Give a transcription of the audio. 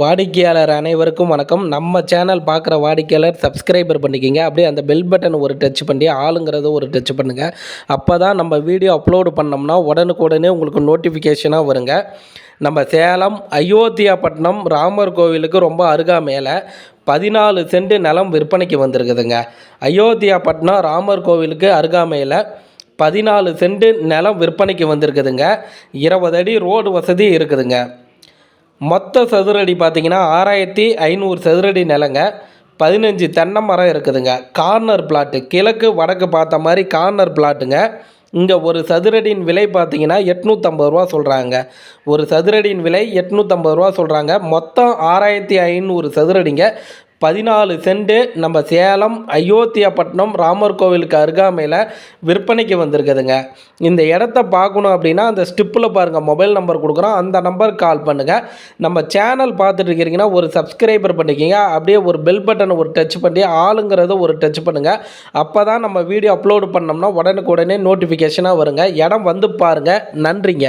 வாடிக்கையாளர் அனைவருக்கும் வணக்கம். நம்ம சேனல் பார்க்குற வாடிக்கையாளர் சப்ஸ்கிரைபர் பண்ணிக்கிங்க. அப்படியே அந்த பெல் பட்டன் ஒரு டச் பண்ணி ஆளுங்கிறத ஒரு டச் பண்ணுங்கள் அப்போ தான் நம்ம வீடியோ அப்லோடு பண்ணோம்னா உடனுக்குடனே உங்களுக்கு நோட்டிஃபிகேஷனாக வருங்க. நம்ம சேலம் அயோத்தியாப்பட்டினம் ராமர் கோவிலுக்கு ரொம்ப அருகாமையில் பதினாலு சென்ட் நிலம் விற்பனைக்கு வந்திருக்குதுங்க. அயோத்தியாப்பட்டினம் ராமர் கோவிலுக்கு அருகாமையில் பதினாலு சென்ட் நிலம் விற்பனைக்கு வந்திருக்குதுங்க. இருபது அடி ரோடு வசதி இருக்குதுங்க. மொத்த சதுரடி பார்த்தீங்கன்னா ஆறாயிரத்தி ஐநூறு சதுரடி நிலங்க. பதினஞ்சு தென்னை மரம் இருக்குதுங்க. கார்னர் பிளாட்டு கிழக்கு வடக்கு பார்த்த மாதிரி கார்னர் பிளாட்டுங்க இங்கே ஒரு சதுரடியின் விலை பார்த்தீங்கன்னா எட்நூற்றம்பது ரூபா சொல்கிறாங்க ஒரு சதுரடியின் விலை எட்நூற்றம்பது ரூபா சொல்கிறாங்க மொத்தம் ஆறாயிரத்தி ஐநூறு சதுரடிங்க. பதினாலு சென்ட் நம்ம சேலம் அயோத்தியாப்பட்டினம் ராமர் கோவிலுக்கு அருகாமையில் விற்பனைக்கு வந்திருக்குதுங்க. இந்த இடத்த பார்க்கணும் அப்படின்னா அந்த ஸ்டிப்பில் பாருங்கள் மொபைல் நம்பர் கொடுக்குறோம். அந்த நம்பருக்கு கால் பண்ணுங்கள் நம்ம சேனல் பார்த்துட்டு இருக்கிறீங்கன்னா ஒரு சப்ஸ்கிரைபர் பண்ணிக்கிங்க. அப்படியே ஒரு பெல் பட்டனை ஒரு டச் பண்ணி ஆளுங்கிறத ஒரு டச் பண்ணுங்கள் அப்போ தான் நம்ம வீடியோ அப்லோடு பண்ணோம்னா உடனுக்குடனே நோட்டிஃபிகேஷனாக வருங்க. இடம் வந்து பாருங்கள் நன்றிங்க.